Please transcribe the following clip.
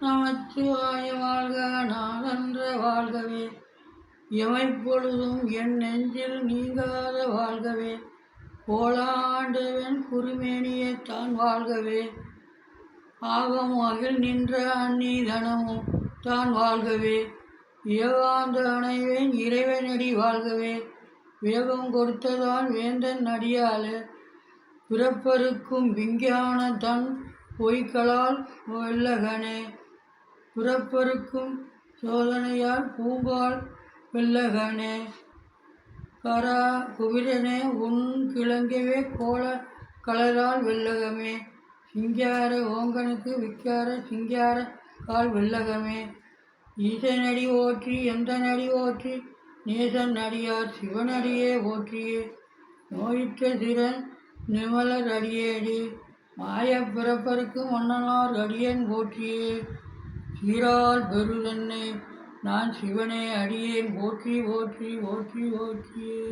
நமச்சிவாய வாழ்க நாளன்ற வாழ்கவே. எமைப்பொழுதும் என் நெஞ்சில் நீங்காத வாழ்கவே. கோலாண்டவன் குருமேனியை தான் வாழ்கவே. ஆகம் அகில் நின்ற அன்னி தனமும் தான் வாழ்கவே. ஏகாந்த அணைவேன் இறைவனடி வாழ்கவே. வேகம் கொடுத்ததான் வேந்தன் அடியாலே பிறப்பருக்கும் விஞ்ஞான தன் பொய்களால் வெல்லகனே. பிறப்பருக்கும் சோதனையால் பூங்கால் வெள்ளகனே கரா குபிரனே உன் கிழங்கவே கோல கலரால் வெல்லகமே. சிங்கார ஓங்கனுக்கு விக்கார சிங்கார கால் வெல்லகமே. ஈசனடி ஓற்றி எந்த நடி ஓற்றி நேசன் அடியார் சிவனடியே ஓற்றியே. நோயிற்ற திறன் நிமலர் அடியேடி. மாயப் பிறப்பருக்கு மன்னனார் அடியன் போற்றியே சீரால் பெருதன்னை நான் சிவனே அடியேன் போற்றி போற்றி போற்றி போற்றியே